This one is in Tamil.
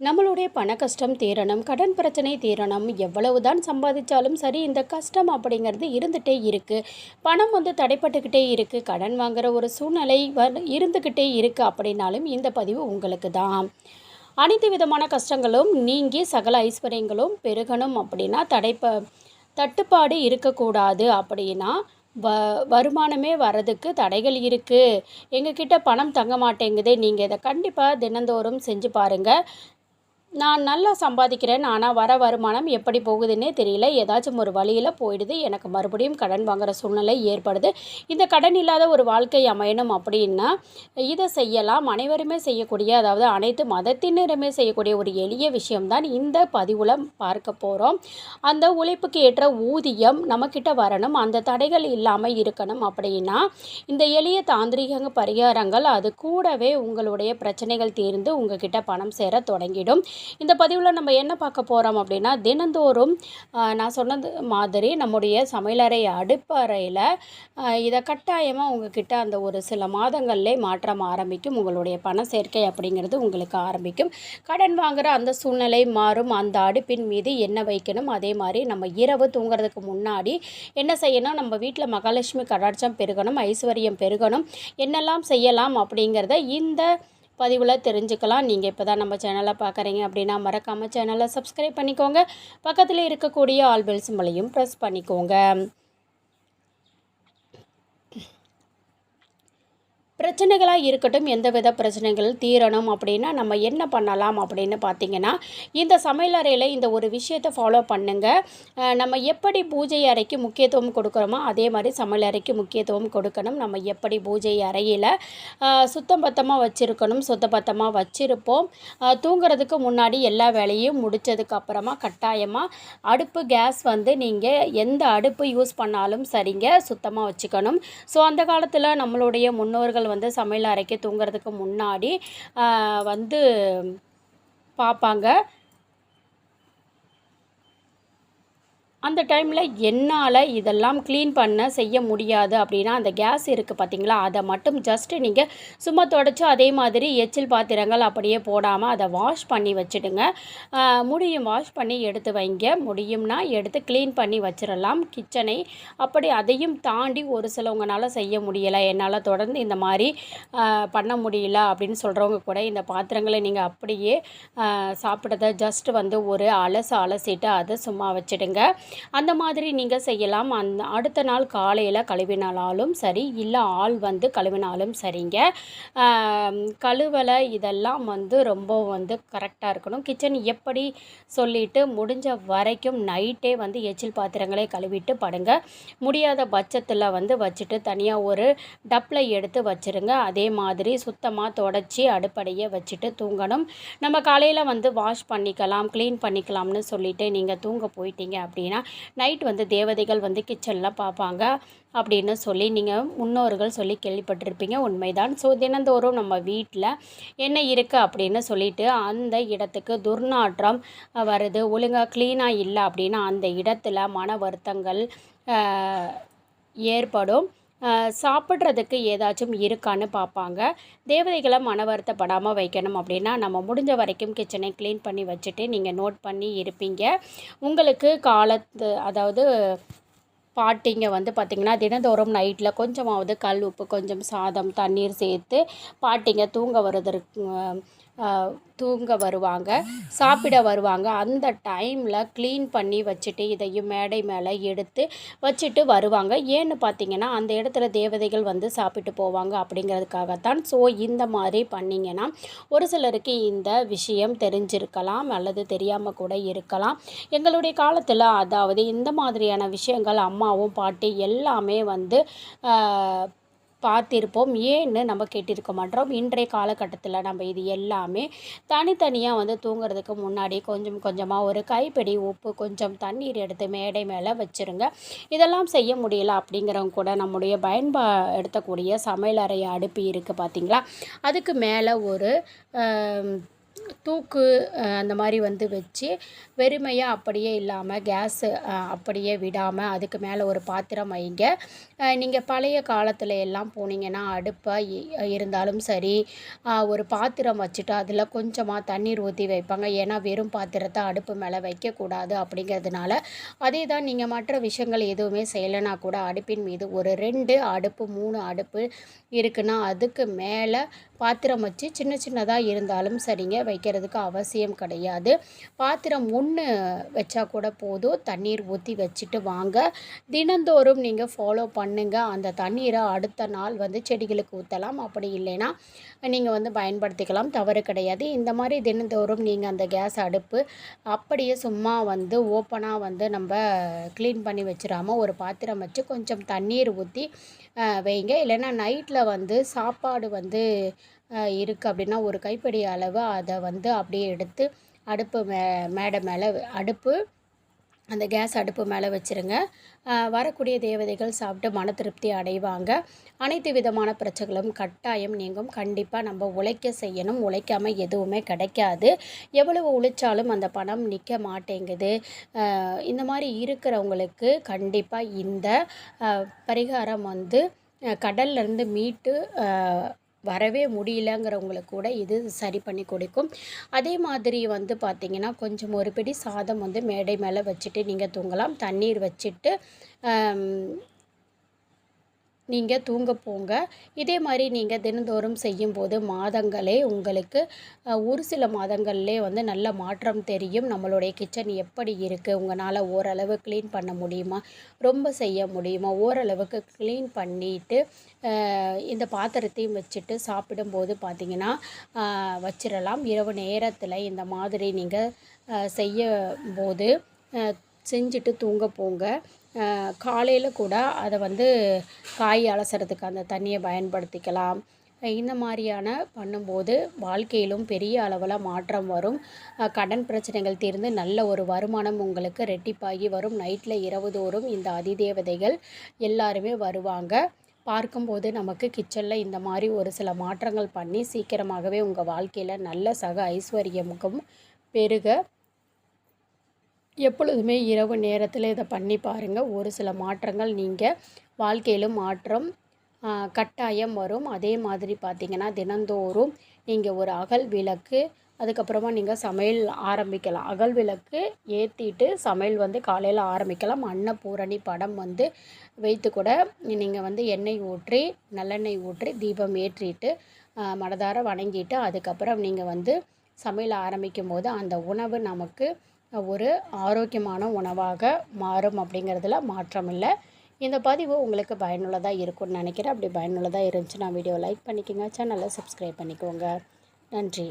நம்மளுடைய பண கஷ்டம் தீரணும் கடன் பிரச்சனை தீரணும் எவ்வளவு தான் சம்பாதிச்சாலும் சரி இந்த கஷ்டம் அப்படிங்கிறது இருந்துகிட்டே இருக்குது பணம் வந்து தடைப்பட்டுக்கிட்டே இருக்குது கடன் வாங்குகிற ஒரு சூழ்நிலை வ இருந்துக்கிட்டே இருக்குது அப்படின்னாலும் இந்த பதிவு உங்களுக்கு தான். அனைத்து விதமான கஷ்டங்களும் நீங்கி சகல ஐஸ்வர்யங்களும் பெருகணும் அப்படின்னா தடைப்ப தட்டுப்பாடு இருக்கக்கூடாது அப்படின்னா வ வருமானமே வரதுக்கு தடைகள் இருக்குது எங்ககிட்ட பணம் தங்க மாட்டேங்குது. நீங்கள் இதை கண்டிப்பாக தினந்தோறும் செஞ்சு பாருங்கள் நான் நல்லா சம்பாதிக்கிறேன் ஆனால் வர வருமானம் எப்படி போகுதுன்னே தெரியல. ஏதாச்சும் ஒரு வழியில் போயிடுது. எனக்கு மறுபடியும் கடன் வாங்குகிற சூழ்நிலை ஏற்படுது. இந்த கடன் இல்லாத ஒரு வாழ்க்கை அமையணும் அப்படின்னா இதை செய்யலாம். அனைவருமே செய்யக்கூடிய அதாவது அனைத்து மதத்தினருமே செய்யக்கூடிய ஒரு எளிய விஷயம்தான் இந்த பதிவில் பார்க்க போகிறோம் அந்த உழைப்புக்கு ஏற்ற ஊதியம் நம்மக்கிட்ட வரணும். அந்த தடைகள் இல்லாமல் இருக்கணும் அப்படின்னா இந்த எளிய தாந்திரிக பரிகாரங்கள் அது கூடவே உங்களுடைய பிரச்சனைகள் தீர்ந்து உங்ககிட்ட பணம் சேர தொடங்கிடும். இந்த பதிவில் நம்ம என்ன பார்க்க போகிறோம் அப்படின்னா தினந்தோறும் நான் சொன்னது மாதிரி நம்முடைய சமையலறை அடுப்பறையில் இதை கட்டாயமாக உங்ககிட்ட அந்த ஒரு சில மாதங்கள்லே மாற்றம் ஆரம்பிக்கும். உங்களுடைய பண சேர்க்கை அப்படிங்கிறது உங்களுக்கு ஆரம்பிக்கும். கடன் வாங்குகிற அந்த சூழ்நிலை மாறும். அந்த அடுப்பின் மீது என்ன வைக்கணும்? அதே மாதிரி நம்ம இரவு தூங்குறதுக்கு முன்னாடி என்ன செய்யணும்? நம்ம வீட்டில் மகாலட்சுமி கடாட்சம் பெருகணும் ஐஸ்வர்யம் பெருகணும். என்னெல்லாம் செய்யலாம் அப்படிங்கிறத இந்த பதிவில் தெரிஞ்சுக்கலாம். நீங்கள் இப்போ தான் நம்ம சேனலை பார்க்குறீங்க அப்படின்னா மறக்காமல் சேனலை சப்ஸ்கிரைப் பண்ணிக்கோங்க. பக்கத்தில் இருக்கக்கூடிய ஆல் பெல் சிம்பளையும் ப்ரெஸ் பண்ணிக்கோங்க. பிரச்சனைகளாக இருக்கட்டும் எந்த வித பிரச்சனைகள் தீரணும் அப்படின்னா நம்ம என்ன பண்ணலாம் அப்படின்னு பார்த்தீங்கன்னா இந்த சமையலறையில் இந்த ஒரு விஷயத்தை ஃபாலோ பண்ணுங்கள் நம்ம எப்படி பூஜை அறைக்கு முக்கியத்துவம் கொடுக்குறோமோ அதே மாதிரி சமையலறைக்கு முக்கியத்துவம் கொடுக்கணும். நம்ம எப்படி பூஜை அறையில் சுத்தம் பத்தமாக வச்சுருக்கணும் சுத்த பத்தமாக வச்சுருப்போம். தூங்குறதுக்கு முன்னாடி எல்லா வேலையும் முடித்ததுக்கப்புறமா கட்டாயமாக அடுப்பு கேஸ் வந்து நீங்கள் எந்த அடுப்பு யூஸ் பண்ணாலும் சரிங்க சுத்தமாக வச்சுக்கணும். ஸோ அந்த காலத்தில் நம்மளுடைய முன்னோர்கள் வந்து சமையல் அறைக்கு தூங்குறதுக்கு முன்னாடி வந்து பார்ப்பாங்க அந்த டைமில் என்னால் இதெல்லாம் க்ளீன் பண்ண செய்ய முடியாது அப்படின்னா அந்த கேஸ் இருக்குது பார்த்தீங்களா அதை மட்டும் ஜஸ்ட்டு நீங்கள் சும்மா தொடச்சி அதே மாதிரி எச்சில் பாத்திரங்கள் அப்படியே போடாமல் அதை வாஷ் பண்ணி வச்சுடுங்க. முடியும். வாஷ் பண்ணி எடுத்து வைங்க. முடியும்னா எடுத்து க்ளீன் பண்ணி வச்சிடலாம் கிச்சனை அப்படி அதையும் தாண்டி ஒரு சிலவங்கனால செய்ய முடியலை என்னால் தொடர்ந்து இந்த மாதிரி பண்ண முடியல அப்படின்னு சொல்கிறவங்க கூட இந்த பாத்திரங்களை நீங்கள் அப்படியே சாப்பிட்றத ஜஸ்ட் வந்து ஒரு அலசு அலசிட்டு அதை சும்மா வச்சுடுங்க. அந்த மாதிரி நீங்கள் செய்யலாம். அந்த அடுத்த நாள் காலையில் கழுவினாலும் சரி இல்லை ஆள் வந்து கழுவினாலும் சரிங்க. கழுவலை இதெல்லாம் வந்து ரொம்ப வந்து கரெக்டாக இருக்கணும். கிச்சன் எப்படி சொல்லிவிட்டு முடிஞ்ச வரைக்கும் நைட்டே வந்து எச்சில் பாத்திரங்களே கழுவிட்டு படுங்க. முடியாத பட்சத்தில் வந்து வச்சுட்டு தனியாக ஒரு டப்பில் எடுத்து வச்சுருங்க. அதே மாதிரி சுத்தமாக தொடச்சி அடுப்படையை வச்சுட்டு தூங்கணும். நம்ம காலையில் வந்து வாஷ் பண்ணிக்கலாம் க்ளீன் பண்ணிக்கலாம்னு சொல்லிவிட்டு நீங்கள் தூங்க போயிட்டீங்க அப்படின்னா நைட் வந்து தேவதைகள் வந்து கிச்சனில் பார்ப்பாங்க அப்படின்னு சொல்லி நீங்கள் முன்னோர்கள் சொல்லி கேள்விப்பட்டிருப்பீங்க. உண்மைதான். ஸோ தினந்தோறும் நம்ம வீட்டில் என்ன இருக்குது அப்படின்னு சொல்லிட்டு அந்த இடத்துக்கு துர்நாற்றம் வருது. ஒழுங்காக க்ளீனாக இல்லை அப்படின்னா அந்த இடத்துல மன வருத்தங்கள் ஏற்படும். சாப்பிட்றதுக்கு ஏதாச்சும் இருக்கான்னு பார்ப்பாங்க. தேவதைகளை மன வருத்தப்படாமல் வைக்கணும் அப்படின்னா நம்ம முடிஞ்ச வரைக்கும் கிச்சனை க்ளீன் பண்ணி வச்சுட்டு நீங்கள் நோட் பண்ணி இருப்பீங்க. உங்களுக்கு காலத்து அதாவது பாட்டிங்க வந்து பார்த்திங்கன்னா தினந்தோறும் நைட்டில் கொஞ்சமாவது கல் உப்பு கொஞ்சம் சாதம் தண்ணீர் சேர்த்து பாட்டிங்க தூங்க வருவதற்கு தூங்க வருவாங்க சாப்பிட வருவாங்க. அந்த டைமில் க்ளீன் பண்ணி வச்சுட்டு இதையும் மேடை மேலே எடுத்து வச்சுட்டு வருவாங்க. ஏன்னு பார்த்தீங்கன்னா அந்த இடத்துல தேவதைகள் வந்து சாப்பிட்டு போவாங்க அப்படிங்கிறதுக்காகத்தான். ஸோ இந்த மாதிரி பண்ணிங்கன்னா ஒரு சிலருக்கு இந்த விஷயம் தெரிஞ்சிருக்கலாம் அல்லது தெரியாமல் கூட இருக்கலாம். எங்களுடைய காலத்தில் அதாவது இந்த மாதிரியான விஷயங்கள் அம்மாவும் பாட்டி எல்லாமே வந்து பார்த்திருப்போம். ஏன்னு நம்ம கேட்டிருக்க மாட்டோம். இன்றைய காலகட்டத்தில் நம்ம இது எல்லாமே தனித்தனியாக வந்து தூங்குறதுக்கு முன்னாடி கொஞ்சம் கொஞ்சமாக ஒரு கைப்பிடி உப்பு கொஞ்சம் தண்ணீர் எடுத்து மேடை மேலே வச்சுருங்க. இதெல்லாம் செய்ய முடியல அப்படிங்கிறவங்க கூட நம்முடைய பயன்பா எடுத்தக்கூடிய சமையலறை அடுப்பு இருக்குது பார்த்திங்களா அதுக்கு மேலே ஒரு தூக்கு அந்த மாதிரி வந்து வச்சு வெறுமையாக அப்படியே இல்லாமல் கேஸு அப்படியே விடாமல் அதுக்கு மேலே ஒரு பாத்திரம் வைங்க. நீங்கள் பழைய காலத்தில் எல்லாம் போனீங்கன்னா அடுப்பாக இருந்தாலும் சரி ஒரு பாத்திரம் வச்சுட்டு அதில் கொஞ்சமாக தண்ணீர் ஊற்றி வைப்பாங்க. ஏன்னா வெறும் பாத்திரத்தை அடுப்பு மேலே வைக்கக்கூடாது அப்படிங்கிறதுனால அதே தான் நீங்கள் மற்ற விஷயங்கள் எதுவுமே செய்யலைனா கூட அடுப்பின் மீது ஒரு ரெண்டு அடுப்பு மூணு அடுப்பு இருக்குன்னா அதுக்கு மேலே பாத்திரம் வச்சு சின்ன சின்னதாக இருந்தாலும் சரிங்க வைக்கிறதுக்கு அவசியம் கிடையாது. பாத்திரம் ஒன்று வச்சா கூட போதும். தண்ணீர் ஊற்றி வச்சுட்டு வாங்க. தினந்தோறும் நீங்கள் ஃபாலோ பண்ணுங்கள் அந்த தண்ணீரை அடுத்த நாள் வந்து செடிகளுக்கு ஊற்றலாம் அப்படி இல்லைன்னா நீங்கள் வந்து பயன்படுத்திக்கலாம். தவறு கிடையாது. இந்த மாதிரி தினந்தோறும் நீங்கள் அந்த கேஸ் அடுப்பு அப்படியே சும்மா வந்து ஓப்பனாக வந்து நம்ம க்ளீன் பண்ணி வச்சிடாமல் ஒரு பாத்திரம் வச்சு கொஞ்சம் தண்ணீர் ஊற்றி வைங்க. இல்லைன்னா நைட்டில் வந்து சாப்பாடு வந்து இருக்குது அப்படின்னா ஒரு கைப்பிடி அளவு அதை வந்து அப்படியே எடுத்து அடுப்பு மே மேடை மேலே அடுப்பு அந்த கேஸ் அடுப்பு மேலே வச்சுருங்க. வரக்கூடிய தேவதைகள் சாப்பிட்டு மன திருப்தி அடைவாங்க. அனைத்து விதமான பிரச்சனைகளும் கட்டாயம் நீங்கும். கண்டிப்பாக நம்ம உழைக்க செய்யணும். உழைக்காமல் எதுவுமே கிடைக்காது. எவ்வளவு உழைச்சாலும் அந்த பணம் நிற்க மாட்டேங்குது. இந்த மாதிரி இருக்கிறவங்களுக்கு கண்டிப்பாக இந்த பரிகாரம் வந்து கடல்லேருந்து மீட்டு வரவே முடியலங்கிறவங்களுக்கு கூட இது சரி பண்ணி கொடுக்கும். அதே மாதிரி வந்து பார்த்திங்கன்னா கொஞ்சம் ஒரு பிடி சாதம் வந்து மேடை மேலே வச்சுட்டு நீங்கள் தூங்கலாம். தண்ணீர் வச்சுட்டு நீங்கள் தூங்க போங்க. இதே மாதிரி நீங்கள் தினந்தோறும் செய்யும்போது மாதங்களே உங்களுக்கு ஒரு சில மாதங்கள்லே வந்து நல்ல மாற்றம் தெரியும். நம்மளுடைய கிச்சன் எப்படி இருக்குது உங்களால் ஓரளவு க்ளீன் பண்ண முடியுமா? ரொம்ப செய்ய முடியுமா? ஓரளவுக்கு க்ளீன் பண்ணிட்டு இந்த பாத்திரத்தையும் வச்சுட்டு சாப்பிடும்போது பார்த்திங்கன்னா வச்சிடலாம் இரவு நேரத்தில் இந்த மாதிரி நீங்கள் செய்யும் போது செஞ்சுட்டு தூங்க போங்க. காலையில் கூட அதை வந்து காய் அலசுறதுக்கு அந்த தண்ணியை பயன்படுத்திக்கலாம். இந்த மாதிரியான பண்ணும்போது வாழ்க்கையிலும் பெரிய அளவில் மாற்றம் வரும். கடன் பிரச்சனைகள் தீர்ந்து நல்ல ஒரு வருமானம் உங்களுக்கு ரெட்டிப்பாகி வரும். நைட்டில் இரவு தோறும் இந்த அதிதேவதைகள் எல்லாருமே வருவாங்க. பார்க்கும்போது நமக்கு கிச்சனில் இந்த மாதிரி ஒரு சில மாற்றங்கள் பண்ணி சீக்கிரமாகவே உங்கள் வாழ்க்கையில் நல்ல சக ஐஸ்வர்யமுக்கும் பெருக. எப்பொழுதுமே இரவு நேரத்தில் இதை பண்ணி பாருங்கள் ஒரு சில மாற்றங்கள் நீங்கள் வாழ்க்கையிலும் மாற்றம் கட்டாயம் வரும். அதே மாதிரி பார்த்திங்கன்னா தினந்தோறும் நீங்கள் ஒரு அகல் விளக்கு அதுக்கப்புறமா நீங்கள் சமையல் ஆரம்பிக்கலாம். அகல் விளக்கு ஏற்றிட்டு சமையல் வந்து காலையில் ஆரம்பிக்கலாம். அன்னபூரணி படம் வந்து வைத்து கூட நீங்கள் வந்து எண்ணெய் ஊற்றி நல்லெண்ணெய் ஊற்றி தீபம் ஏற்றிட்டு மனதார வணங்கிட்டு அதுக்கப்புறம் நீங்கள் வந்து சமையல் ஆரம்பிக்கும் போது அந்த உணவு நமக்கு ஒரு ஆரோக்கியமான உணவாக மாறும் அப்படிங்கிறதுல மாற்றம் இல்லை. இந்த பதிவு உங்களுக்கு பயனுள்ளதாக இருக்கும்னு நினைக்கிறேன். அப்படி பயனுள்ளதாக இருந்துச்சுன்னா வீடியோ லைக் பண்ணிக்கோங்க. சேனலை சப்ஸ்கிரைப் பண்ணிக்கோங்க. நன்றி.